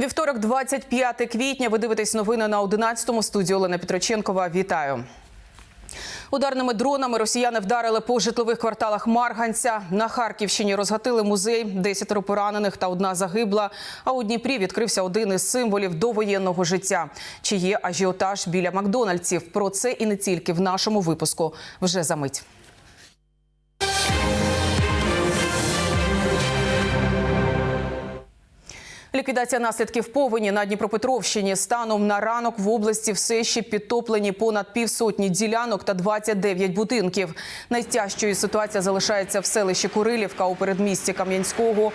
Вівторок, 25 квітня. Ви дивитесь новини на 11-му. Студії Олена Петроченкова. Вітаю. Ударними дронами росіяни вдарили по житлових кварталах Марганця. На Харківщині розгатили музей, десятеро поранених та одна загибла. А у Дніпрі відкрився один із символів довоєнного життя. Чи є ажіотаж біля Макдональдсів? Про це і не тільки в нашому випуску вже за мить. Ліквідація наслідків повені на Дніпропетровщині станом на ранок в області все ще підтоплені понад півсотні ділянок та 29 будинків. Найтяжчою ситуація залишається в селищі Курилівка у передмісті Кам'янського.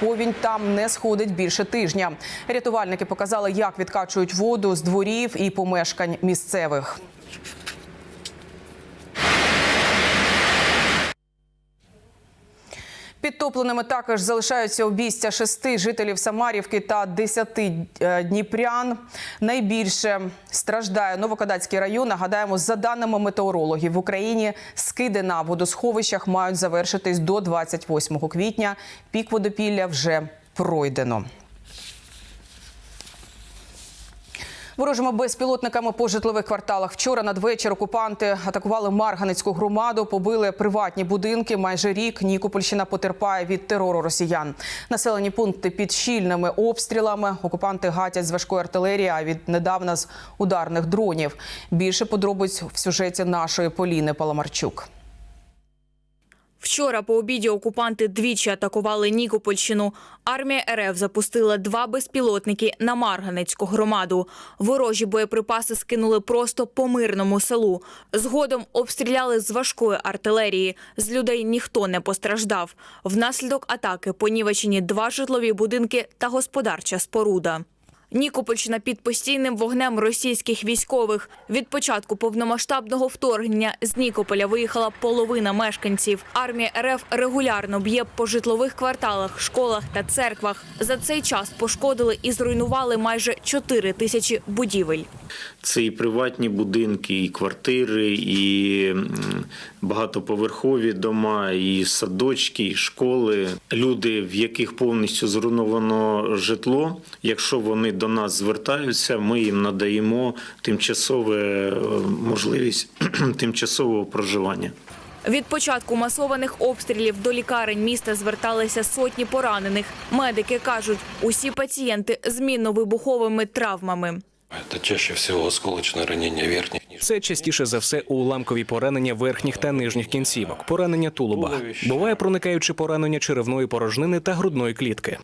Повінь там не сходить більше тижня. Рятувальники показали, як відкачують воду з дворів і помешкань місцевих. Підтопленими також залишаються обійстя шести жителів Самарівки та десяти е, дніпрян. Найбільше страждає Новокадацький район. Нагадаємо, за даними метеорологів в Україні скиди на водосховищах мають завершитись до 28 квітня. Пік водопілля вже пройдено. Ворожими безпілотниками по житлових кварталах вчора надвечір окупанти атакували Марганецьку громаду, побили приватні будинки. Майже рік Нікопольщина потерпає від терору росіян. Населені пункти під щільними обстрілами. Окупанти гатять з важкої артилерії, а від недавна з ударних дронів. Більше подробиць в сюжеті нашої Поліни Паламарчук. Вчора по обіді окупанти двічі атакували Нікопольщину. Армія РФ запустила два безпілотники на Марганецьку громаду. Ворожі боєприпаси скинули просто по мирному селу. Згодом обстріляли з важкої артилерії. З людей ніхто не постраждав. Внаслідок атаки понівечені два житлові будинки та господарча споруда. Нікопольщина під постійним вогнем російських військових. Від початку повномасштабного вторгнення з Нікополя виїхала половина мешканців. Армія РФ регулярно б'є по житлових кварталах, школах та церквах. За цей час пошкодили і зруйнували майже 4 тисячі будівель. Це і приватні будинки, і квартири, і багатоповерхові дома, і садочки, і школи. Люди, в яких повністю зруйновано житло. Якщо вони до нас звертаються, ми їм надаємо тимчасове е, можливість тимчасового проживання. Від початку масованих обстрілів до лікарень міста зверталися сотні поранених. Медики кажуть, усі пацієнти з мінно-вибуховими травмами. Это чаще всього осколочне ранення верхніх. Це частіше за все уламкові поранення верхніх та нижніх кінцівок, поранення тулуба. Буває проникаючи поранення черевної порожнини та грудної клітки.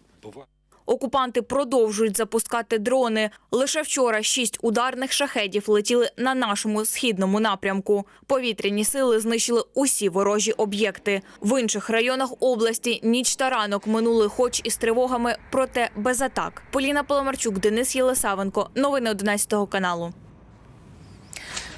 Окупанти продовжують запускати дрони. Лише вчора шість ударних шахедів летіли на нашому східному напрямку. Повітряні сили знищили усі ворожі об'єкти. В інших районах області ніч та ранок минули, хоч і з тривогами, проте без атак. Поліна Поломарчук, Денис Єлисавенко. Новини 11 каналу.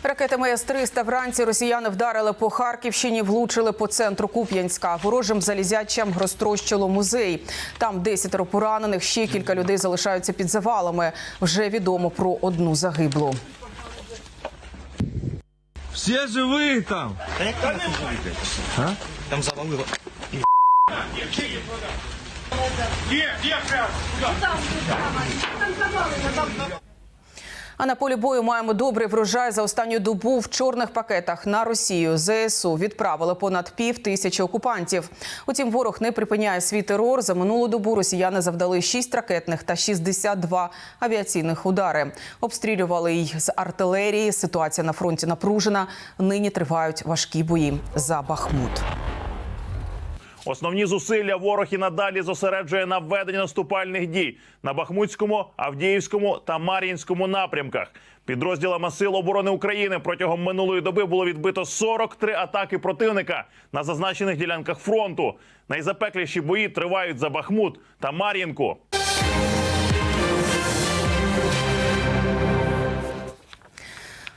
Ракетами С-300 вранці росіяни вдарили по Харківщині, влучили по центру Куп'янська. Ворожим залізячам розтрощило музей. Там десятеро поранених, ще кілька людей залишаються під завалами. Вже відомо про одну загиблу. Все живі там. Там А на полі бою маємо добрий врожай за останню добу в чорних пакетах на Росію. ЗСУ відправили понад пів тисячі окупантів. Утім, ворог не припиняє свій терор. За минулу добу росіяни завдали 6 ракетних та 62 авіаційних удари. Обстрілювали й з артилерії. Ситуація на фронті напружена. Нині тривають важкі бої за Бахмут. Основні зусилля ворог і надалі зосереджує на введенні наступальних дій на Бахмутському, Авдіївському та Мар'їнському напрямках. Підрозділами Сил оборони України протягом минулої доби було відбито 43 атаки противника на зазначених ділянках фронту. Найзапекліші бої тривають за Бахмут та Мар'їнку.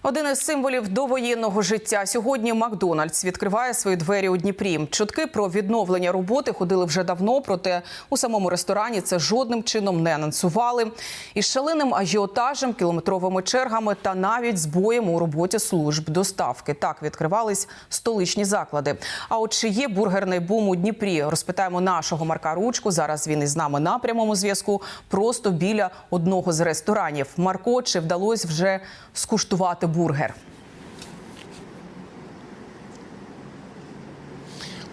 Один із символів довоєнного життя сьогодні Макдональдс відкриває свої двері у Дніпрі. Чутки про відновлення роботи ходили вже давно, проте у самому ресторані це жодним чином не анонсували. Із шаленим ажіотажем, кілометровими чергами та навіть збоєм у роботі служб доставки. Так відкривались столичні заклади. А от чи є бургерний бум у Дніпрі? Розпитаємо нашого Марка Ручку. Зараз він із нами на прямому зв'язку, просто біля одного з ресторанів. Марко, чи вдалося вже скуштувати бургер?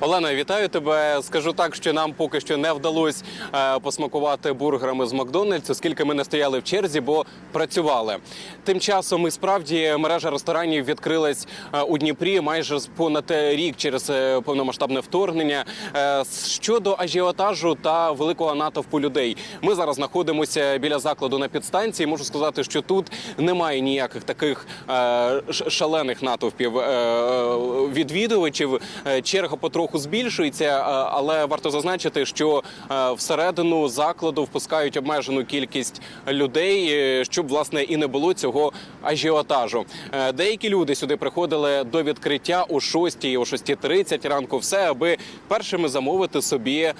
Олена, вітаю тебе. Скажу так, що нам поки що не вдалося е, посмакувати бургерами з Макдональдс, оскільки ми не стояли в черзі, бо працювали. Тим часом і справді мережа ресторанів відкрилась е, у Дніпрі майже понад рік через е, повномасштабне вторгнення. Щодо ажіотажу та великого натовпу людей, ми зараз знаходимося біля закладу на підстанції. Можу сказати, що тут немає ніяких таких шалених натовпів відвідувачів. Черга потроху збільшується, е, але варто зазначити, що е, всередину закладу впускають обмежену кількість людей, е, щоб власне і не було цього ажіотажу. Е, Деякі люди сюди приходили до відкриття о 6, о 6.30 ранку, все аби першими замовити собі е,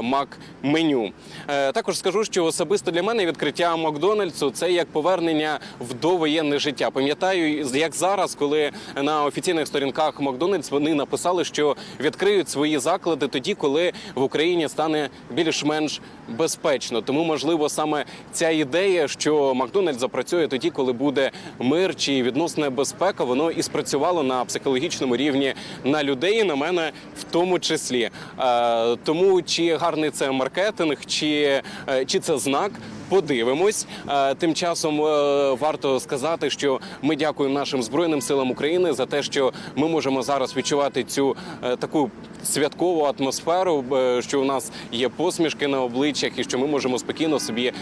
мак-меню. Е, Також скажу, що особисто для мене відкриття Макдональдсу це як повернення в довоєнне життя. Пам'ятаю, як зараз, коли на офіційних сторінках Макдональдс вони написали, що відкриють свої заклади тоді, коли в Україні стане більш-менш безпечно. Тому можливо саме ця ідея, що Макдональдс запрацює тоді, коли буде мир чи відносна безпека, воно і спрацювало на психологічному рівні на людей, і на мене в тому числі. Е, тому чи гарний це маркетинг, чи, е, чи це знак. Подивимось. Е, Тим часом е, варто сказати, що ми дякуємо нашим збройним силам України за те, що ми можемо зараз відчувати цю е, таку святкову атмосферу, що у нас є посмішки на обличчях, і що ми можемо спокійно собі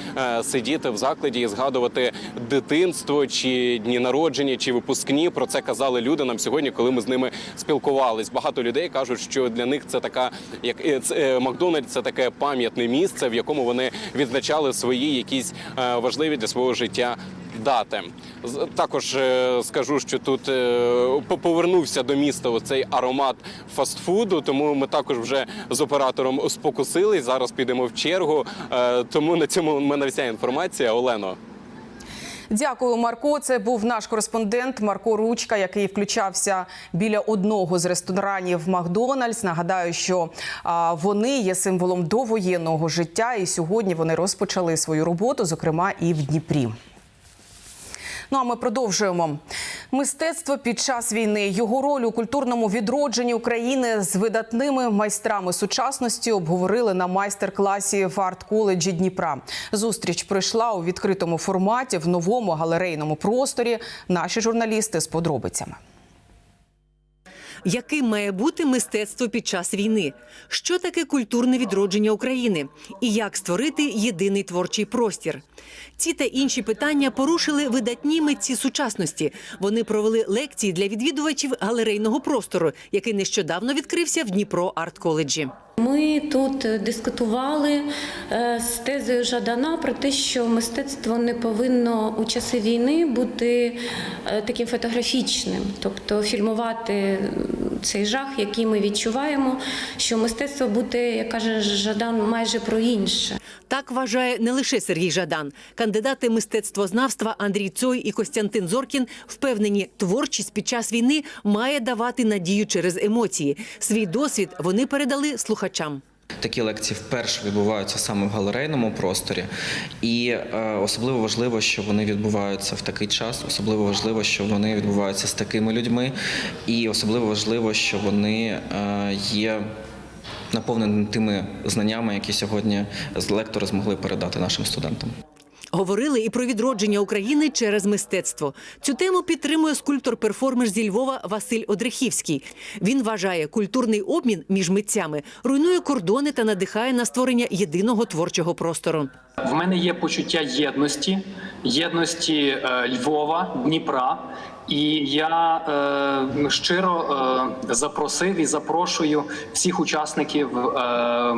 сидіти в закладі і згадувати дитинство, чи дні народження, чи випускні. Про це казали люди нам сьогодні, коли ми з ними спілкувались. Багато людей кажуть, що для них це така, як це, Макдональдс, це таке пам'ятне місце, в якому вони відзначали свої якісь е, важливі для свого життя. Дати також е, скажу, що тут е, по- повернувся до міста оцей аромат фастфуду. Тому ми також вже з оператором спокусились. Зараз підемо в чергу. Тому на цьому в мене вся інформація. Олено. Дякую, Марко. Це був наш кореспондент Марко Ручка, який включався біля одного з ресторанів Макдональдс. Нагадаю, що вони є символом довоєнного життя, і сьогодні вони розпочали свою роботу, зокрема і в Дніпрі. Ну а ми продовжуємо. Мистецтво під час війни його роль у культурному відродженні України з видатними майстрами сучасності обговорили на майстер-класі в арт-коледжі Дніпра. Зустріч пройшла у відкритому форматі в новому галерейному просторі. Наші журналісти з подробицями. Яким має бути мистецтво під час війни? Що таке культурне відродження України? І як створити єдиний творчий простір? Ці та інші питання порушили видатні митці сучасності. Вони провели лекції для відвідувачів галерейного простору, який нещодавно відкрився в Дніпро арт-коледжі. Ми тут дискутували е, з тезою Жадана про те, що мистецтво не повинно у часи війни бути е, таким фотографічним, тобто фільмувати цей жах, який ми відчуваємо, що мистецтво буде, як каже Жадан, майже про інше. Так вважає не лише Сергій Жадан. Кандидати мистецтвознавства Андрій Цой і Костянтин Зоркін впевнені, творчість під час війни має давати надію через емоції. Свій досвід вони передали слухачам. Такі лекції вперше відбуваються саме в галерейному просторі, і е, особливо важливо, що вони відбуваються в такий час. Особливо важливо, що вони відбуваються з такими людьми, і особливо важливо, що вони е, є наповнені тими знаннями, які сьогодні з лектори змогли передати нашим студентам. Говорили і про відродження України через мистецтво. Цю тему підтримує скульптор-перформер зі Львова Василь Одрехівський. Він вважає, культурний обмін між митцями руйнує кордони та надихає на створення єдиного творчого простору. В мене є почуття єдності, єдності е, Львова, Дніпра І я е, щиро е, запросив і запрошую всіх учасників е,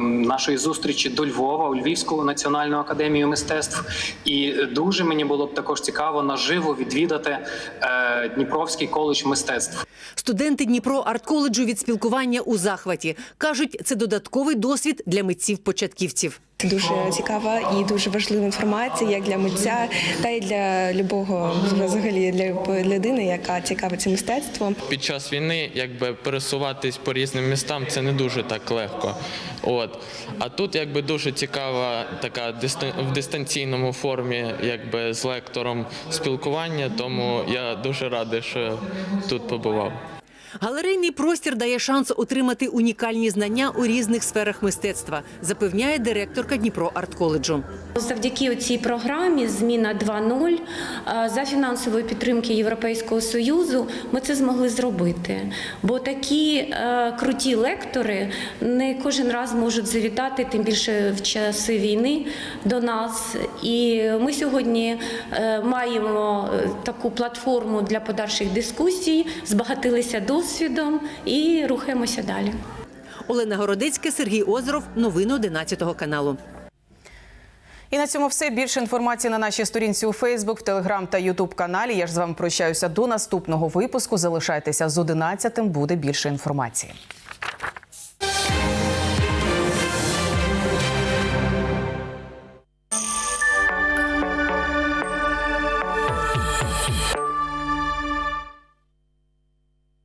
нашої зустрічі до Львова у Львівську національну академію мистецтв. І дуже мені було б також цікаво наживо відвідати е, Дніпровський коледж мистецтв. Студенти Дніпро арт-коледжу від спілкування у захваті кажуть, це додатковий досвід для митців-початківців. Це дуже цікава і дуже важлива інформація як для митця, та й для любого взагалі для людини, яка цікавиться мистецтвом. Під час війни якби пересуватись по різним містам це не дуже так легко. От а тут якби дуже цікава така в дистанційному формі, якби з лектором спілкування. Тому я дуже радий, що тут побував. Галерейний простір дає шанс отримати унікальні знання у різних сферах мистецтва, запевняє директорка Дніпро арт-коледжу. Завдяки цій програмі Зміна 2.0 е, за фінансової підтримки Європейського союзу ми це змогли зробити. Бо такі е, круті лектори не кожен раз можуть завітати, тим більше в часи війни до нас. І ми сьогодні е, маємо таку платформу для подальших дискусій, збагатилися досвідом і рухаємося далі. Олена Городецька, Сергій Озеров. Новини 11 каналу. І на цьому все. Більше інформації на нашій сторінці у Фейсбук, в Телеграм та Ютуб каналі. Я ж з вами прощаюся до наступного випуску. Залишайтеся з 11 буде більше інформації.